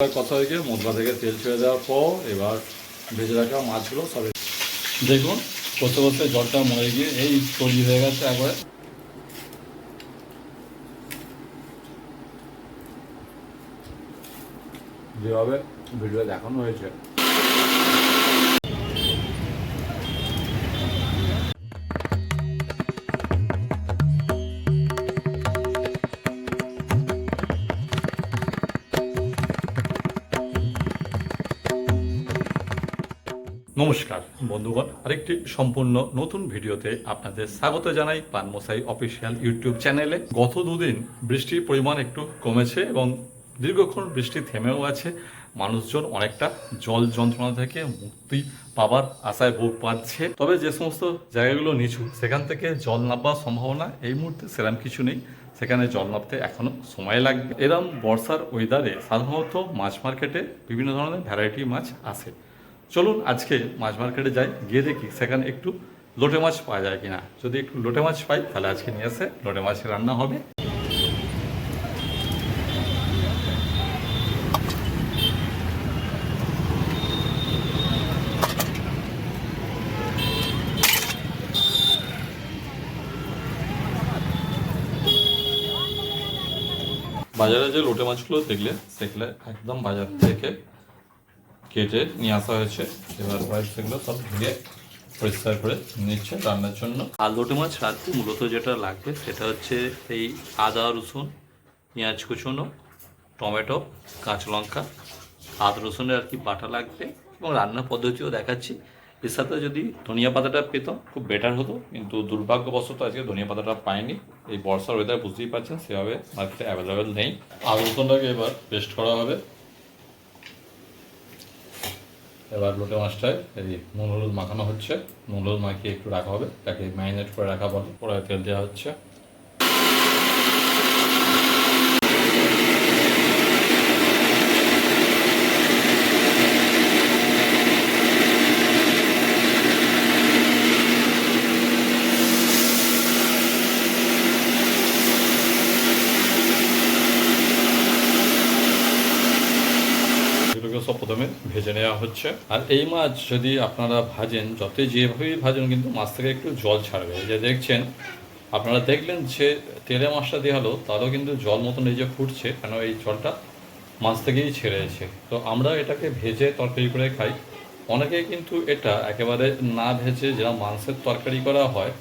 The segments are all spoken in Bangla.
কথা হয়েছে মশলা থেকে তেল ছেড়ে দেওয়ার পর এবার ভেজে রাখা মাছগুলো সবে দেখুন, কষতে কষতে জলটা মরে গিয়ে এই তৈরি হয়ে গেছে একবার। যেভাবে ভিডিও দেখানো হয়েছে। নমস্কার, বন্ধুগণ। আরেকটি সম্পূর্ণ নতুন ভিডিওতে আপনাদের স্বাগত জানাই পানমশাই অফিসিয়াল ইউটিউব চ্যানেলে। গত দুদিন বৃষ্টির পরিমাণ একটু কমেছে এবং দীর্ঘক্ষণ বৃষ্টি থেমেও আছে। মানুষজন অনেকটা জল যন্ত্রণা থেকে মুক্তি পাবার আশায় ভোগ পাচ্ছে। তবে যে সমস্ত জায়গাগুলো নিচু, সেখান থেকে জল নামবার সম্ভাবনা এই মুহূর্তে সেরকম কিছু নেই। সেখানে জল নামতে এখনও সময় লাগবে। এরম বর্ষার ওয়েদারে সাধারণত মাছ মার্কেটে বিভিন্ন ধরনের ভ্যারাইটি মাছ আসে। চলুন আজকে মাছ মার্কেটে যাই, গিয়ে দেখি সেখানে একটু লোটে মাছ পাওয়া যায় কিনা। যদি একটু লোটে মাছ পাই, তাহলে আজকে নিয়ে এসে লোটে মাছ রান্না হবে। বাজারে যে লোটে মাছগুলো দেখলে সেগুলো একদম বাজার থেকে কেটে নিয়ে আসা হয়েছে। এবার ওয়াইফ সেগুলো সব ধুয়ে পরিষ্কার করে নিচ্ছে রান্নার জন্য। আর লোটে মাছ রাখতে মূলত যেটা লাগবে সেটা হচ্ছে এই আদা, রসুন, পেঁয়াজ কুচুনো, টমেটো কাঁচা লঙ্কা আদা, রসুনের আর কি বাটা লাগবে এবং রান্নার পদ্ধতিও দেখাচ্ছি। এর সাথে যদি ধনিয়া পাতাটা পেতাম খুব বেটার হতো, কিন্তু দুর্ভাগ্যবশত আজকে ধনিয়া পাতাটা পাইনি। এই বর্ষার ওয়েদার বুঝতেই পারছেন, সেভাবে মার্কেটে অ্যাভেলেবেল নেই। আদা রসুনটাকে এবার পেস্ট করা হবে। এবার লোটে মাছটায় এই নুন হলুদ মাখানো হচ্ছে। নুন হলুদ মাখিয়ে একটু রাখা হবে। তাকে ম্যারিনেট করে রাখা বলে। পরে তেল দেওয়া হচ্ছে। প্রথমে ভেজে নেওয়া হচ্ছে। আর এই মাছ যদি আপনারা ভাজেন, যতই যেভাবেই ভাজেন, কিন্তু মাছ থেকে একটু জল ছাড়বে। যে দেখছেন, আপনারা দেখলেন যে তেলে মাছটা দেওয়া হলো, তারও কিন্তু জল মতন এই যে ফুটছে, কেন এই জলটা মাছ থেকেই ছেড়েছে তো আমরা এটাকে ভেজে তরকারি করে খাই। অনেকে কিন্তু এটা একেবারে না ভেজে যেরকম মাংসের তরকারি করা হয়,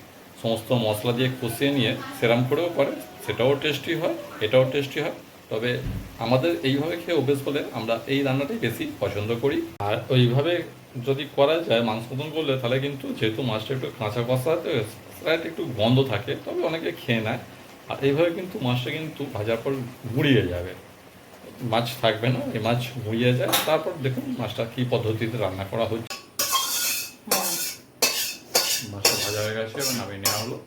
সমস্ত মশলা দিয়ে কষিয়ে নিয়ে সেরাম করেও করে, সেটাও টেস্টি হয়, এটাও টেস্টি হয়। তবে আমাদের এইভাবে খেয়ে অভ্যেস বলে আমরা এই রান্নাটাই বেশি পছন্দ করি। আর ওইভাবে যদি করা যায় মাংস মতন করলে তাহলে কিন্তু যেহেতু মাছটা একটু কাঁচা কষা একটু গন্ধ থাকে তবে অনেকে খেয়ে নেয়। আর এইভাবে কিন্তু মাছটা কিন্তু ভাজার পর গুঁড়িয়ে যাবে। মাছ থাকবে না এই মাছ গুঁড়িয়ে যায়। তারপর দেখুন মাছটা কী পদ্ধতিতে রান্না করা হচ্ছে। মাছটা ভাজা হয়ে গেছে এবং নামিয়ে নেওয়া হলো।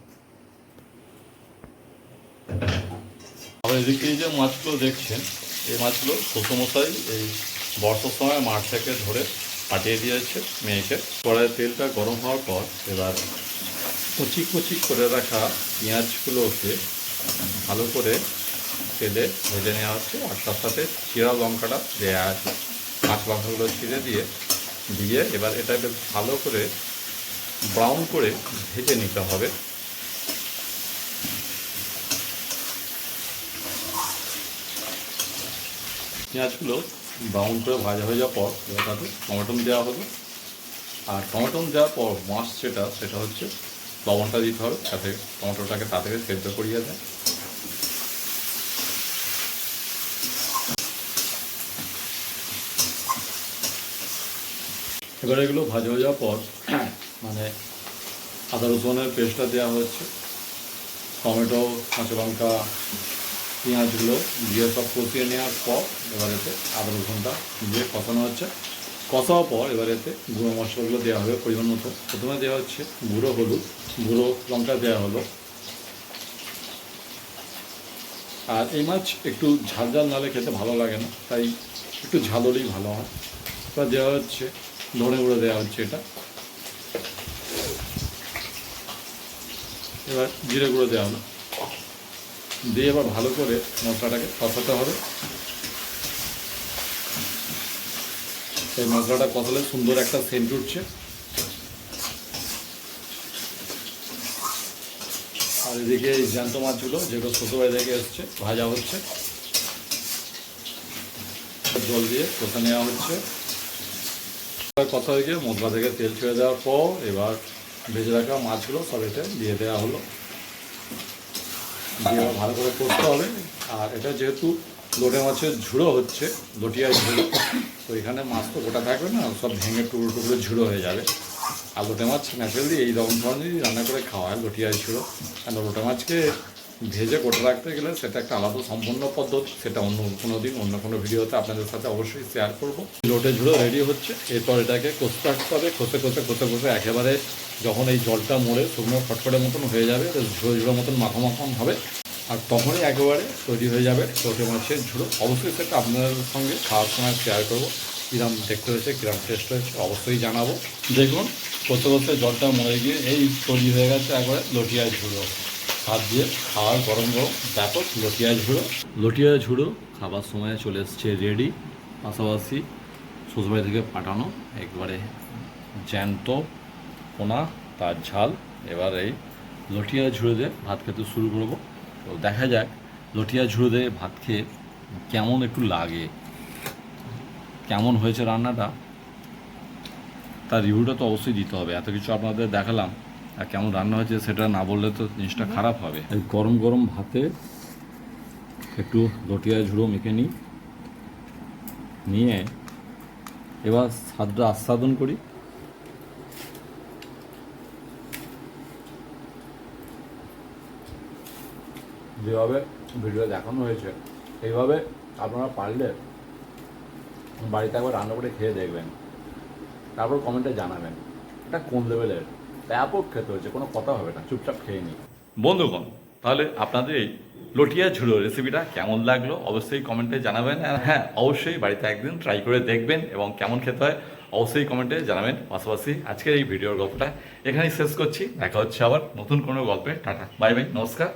এদিকে এই যে মাছগুলো দেখছেন, এই মাছগুলো শ্বশুরমশাই এই বর্ষার সময় মাঠ থেকে ধরে পাঠিয়ে দিয়েছে মেয়েকে। কড়াইয়ের তেলটা গরম হওয়ার পর এবার কুচি কুচি করে রাখা পেঁয়াজগুলোকে ভালো করে তেলে ভেজে নেওয়া হচ্ছে, আর তার সাথে চিরা লঙ্কাটা দেওয়া আছে। কাঁচা লঙ্কাগুলো ছিঁড়ে দিয়ে দিয়ে এবার এটা বেশ ভালো করে ব্রাউন করে ভেজে নিতে হবে। পেঁয়াজগুলো ব্রাউন করে ভাজা হয়ে যাওয়ার পর তাতে টমেটো দেওয়া হলো আর টমেটো দেওয়ার পর মাছ যেটা, সেটা হচ্ছে লবণটা দিতে হবে যাতে টমেটোটাকে তাড়াতাড়ি সেদ্ধ করিয়ে দেয়। এবার এগুলো ভাজা হয়ে যাওয়ার পর মানে আদা রসুনের পেস্টটা দেওয়া হচ্ছে টমেটো, কাঁচা লঙ্কা পেঁয়াজগুলো দিয়ে সব কষিয়ে নেওয়ার পর এবার এতে আদা রসুনটা দিয়ে কষানো হচ্ছে। কষার পর এবার এতে গুঁড়ো মশলাগুলো দেওয়া হবে পরিমাণ মতো। প্রথমে দেওয়া হচ্ছে গুঁড়ো হলুদ, গুঁড়ো লঙ্কা দেওয়া হলো। আর এই মাছ একটু ঝাল ঝাল নালে খেতে ভালো লাগে না, তাই একটু ঝাল হলেই ভালো হয়। এবার দেওয়া হচ্ছে ধনে গুঁড়ো দেওয়া হচ্ছে এটা। এবার জিরে গুঁড়ো দেওয়া হলো। দিয়ে এবার ভালো করে মশলাটাকে কষাতে হবে। এই মশলাটা কষালে সুন্দর একটা সেন্ট উঠছে। আর এদিকে এই জ্যান্ত মাছগুলো, যেগুলো শ্বশুরবাড়ি থেকে এসছে, ভাজা হচ্ছে। জল দিয়ে কষা নেওয়া হচ্ছে। কথা হয়ে গিয়ে মশলা থেকে তেল ছেড়ে দেওয়ার পর এবার ভেজে রাখা মাছগুলো সব এতে দিয়ে দেওয়া হলো। দিয়ে ভালো করে করতে হবে। আর এটা যেহেতু লোটে মাছের ঝুড়ো হচ্ছে লটিয়া ঝুড়ো, তো এখানে মাছ তো গোটা থাকবে না, সব ভেঙে টুকরো টুকরো ঝুড়ো হয়ে যাবে। আর লোটে মাছ ন্যাচারালি এই রকম ধরনেরই রান্না করে খাওয়া হয় লটিয়া ঝুড়ো। কারণ লোটে মাছকে ভেজে গোটা রাখতে গেলে সেটা একটা আলাদা সম্পূর্ণ পদ্ধতি, সেটা অন্য কোনো দিন, অন্য কোনো ভিডিওতে আপনাদের সাথে অবশ্যই শেয়ার করব। লোটে ঝুড়ো রেডি হচ্ছে, এরপর এটাকে কষতে রাখতে হবে কষে কষে কষে কষে একেবারে যখন এই জলটা মরে শুকনো ফটফটে মতন হয়ে যাবে ঝুড়ো ঝুড়ো মতন মাখা মাখন হবে, আর তখনই একেবারে তৈরি হয়ে যাবে লোটে মাছের ঝুড়ো। অবশ্যই সেটা আপনাদের সঙ্গে খাওয়ার সময় শেয়ার করব কীরকম দেখতে হয়েছে, কিরম টেস্ট হয়েছে, অবশ্যই জানাব। দেখুন কষে কষে জলটা মরে গিয়ে এই তৈরি হয়ে গেছে একবারে লটিয়া ঝুড়ো। হাত দিয়ে খাওয়ার গরম গরম। ব্যাপক লটিয়া ঝুড়ো। লটিয়া ঝুড়ো, খাবার সময় চলে এসছে রেডি পাশাপাশি শ্বশুরবাড়ি থেকে পাঠানো, একবারে জ্যান্ত পোনা, তার ঝাল। এবার এই লটিয়া ঝুড়ো দিয়ে ভাত খেতে শুরু করব। তো দেখা যাক, লটিয়া ঝুড়ো দিয়ে ভাত খেয়ে কেমন একটু লাগে। কেমন হয়েছে রান্নাটা, তার রিভিউটা তো অবশ্যই দিতে হবে। এত কিছু আপনাদের দেখালাম। আর কেমন রান্না হয়েছে সেটা না বললে তো জিনিসটা খারাপ হবে। এই গরম গরম ভাতে একটু লটিয়া ঝুড়ো মেখে নিই নিয়ে এবার স্বাদটা আস্বাদন করি। যেভাবে ভিডিও দেখানো হয়েছে এইভাবে আপনারা পারলে বাড়িতে একবার রান্না করে খেয়ে দেখবেন। তারপর কমেন্টে জানাবেন এটা কোন লেভেলের ব্যাপক খেতে হয়েছে, কোনো কথা হবে না, চুপচাপ খেয়ে নিই বন্ধুগণ, তাহলে আপনাদের এই লটিয়া ঝুলো রেসিপিটা কেমন লাগল? অবশ্যই কমেন্টে জানাবেন, আর হ্যাঁ অবশ্যই বাড়িতে একদিন ট্রাই করে দেখবেন এবং কেমন খেতে হয়, অবশ্যই কমেন্টে জানাবেন। পাশাপাশি আজকের এই ভিডিওর গল্পটা এখানেই শেষ করছি। দেখা হচ্ছে আবার নতুন কোনো গল্পে। টাটা বাই বাই নমস্কার।